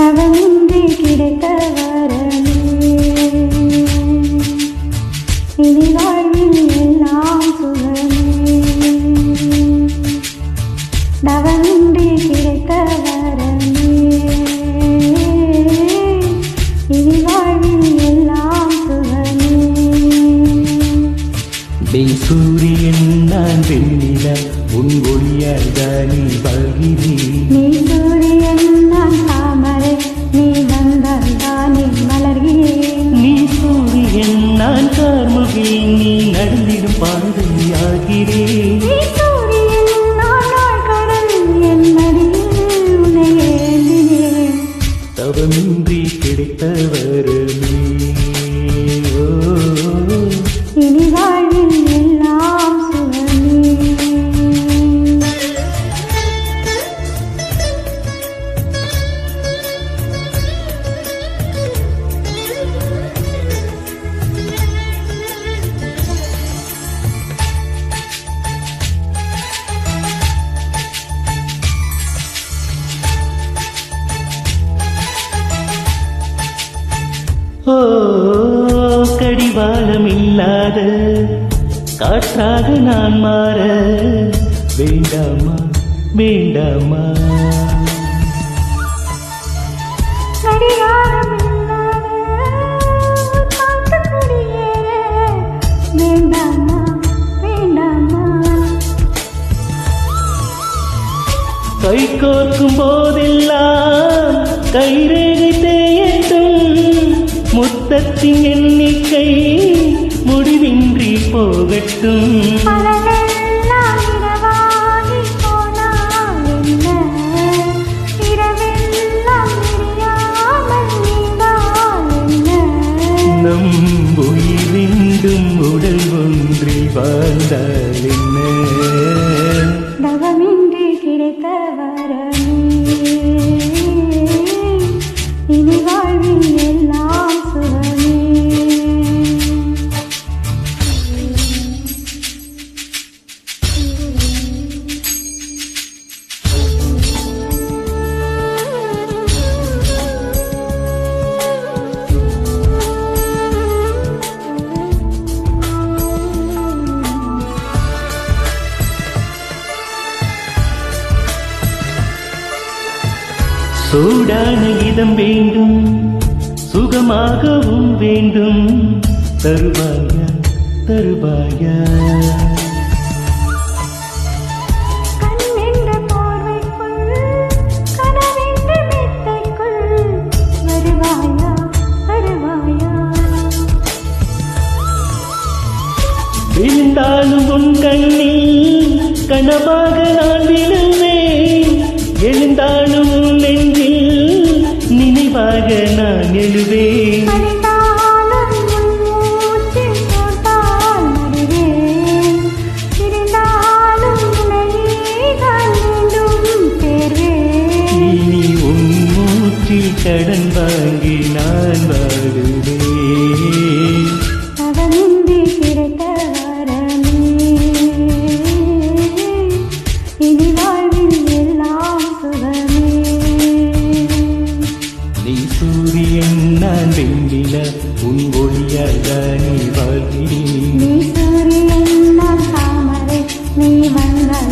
தவமின்றி கிடைத்த வரமே. இனி வாழ்வில் எல்லாம் சுகமே. தவமின்றி கிடைத்த வரமே. இனி வாழ்வில் எல்லாம் சுகமே. சூரியன் நான் வெண்ணிலா உன் ஒளியால் தானே நீ சூரியன் நான் நீ வந்தால் தானே மலர்கிறேன். நீ சூரியன் நான் கார்முகி நீ நடந்திடும் பாதையாகிறேன். நீ சூரியன் ஓ கடிவாளம் இல்லாத காற்றாக நான் மாற வேண்டாமா வேண்டாமா? கை கோர்க்கும் போதெல்லாம் கைரேகை முத்தத்தின் எண்ணிக்கை முடிவின்றி போகட்டும்? நம் உயிர் வேண்டும் உடல் ஒன்றில் வாழ்ந்தால் என்ன? சூடான இதம் வேண்டும் சுகமாகவும் வேண்டும். தருவாயா தருவாயா. விழுந்தாலும் உன் கண்ணில் கனவாக நான் கடன் வாங்கி நான் வாழுவேன் தவமின்றி கிடைத்த வரமே. இனி வாழ்வில் எல்லாம் சுகமே. நீ சூரியன் நான் வெண்ணில உன் ஒளியால் தானே வாழ்கிறேன். நீ சூரியன் நான் தாமரை நீ வந்தால்